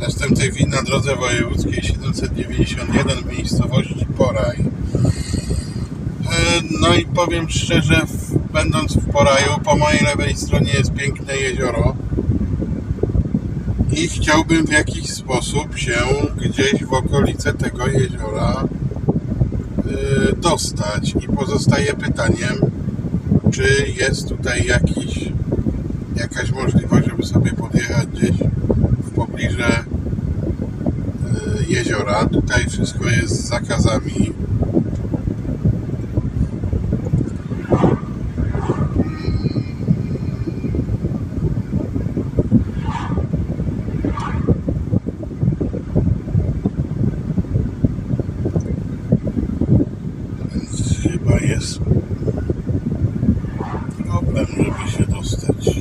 Następnej win na drodze wojewódzkiej 791 w miejscowości Poraj. E, No i powiem szczerze, będąc w Poraju, po mojej lewej stronie jest piękne jezioro i chciałbym w jakiś sposób się gdzieś w okolice tego jeziora e, dostać. I pozostaje pytaniem, czy jest tutaj jakiś, jakaś możliwość, żeby sobie podjechać gdzieś w pobliże e, jeziora. Tutaj wszystko jest z zakazami. Więc chyba jest problem, żeby się dostać.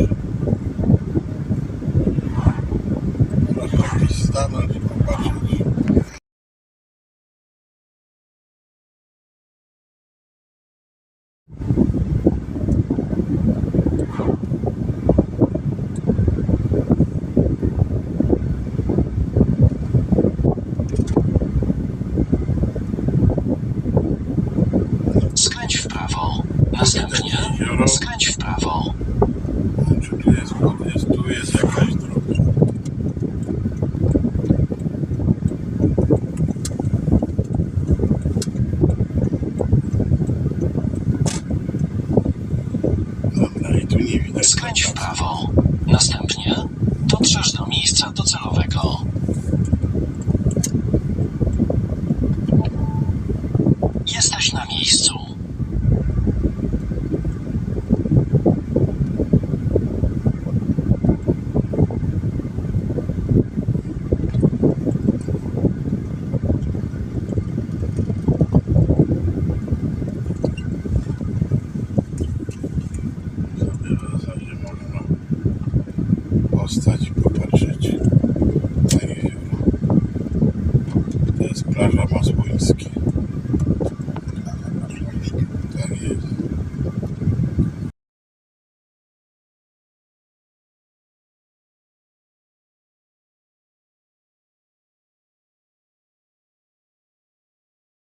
Proszę gdzieś stanąć i popatrzeć. Skręć w prawo. Następnie skręć w prawo. Czy tu jest, jest, tu jest jakaś droga? Dobra, i tu nie widać. Skręć w prawo. Następnie dotrzesz do miejsca docelowego. Jesteś na miejscu. Postać popatrzeć na jezioro. To jest plaża Masła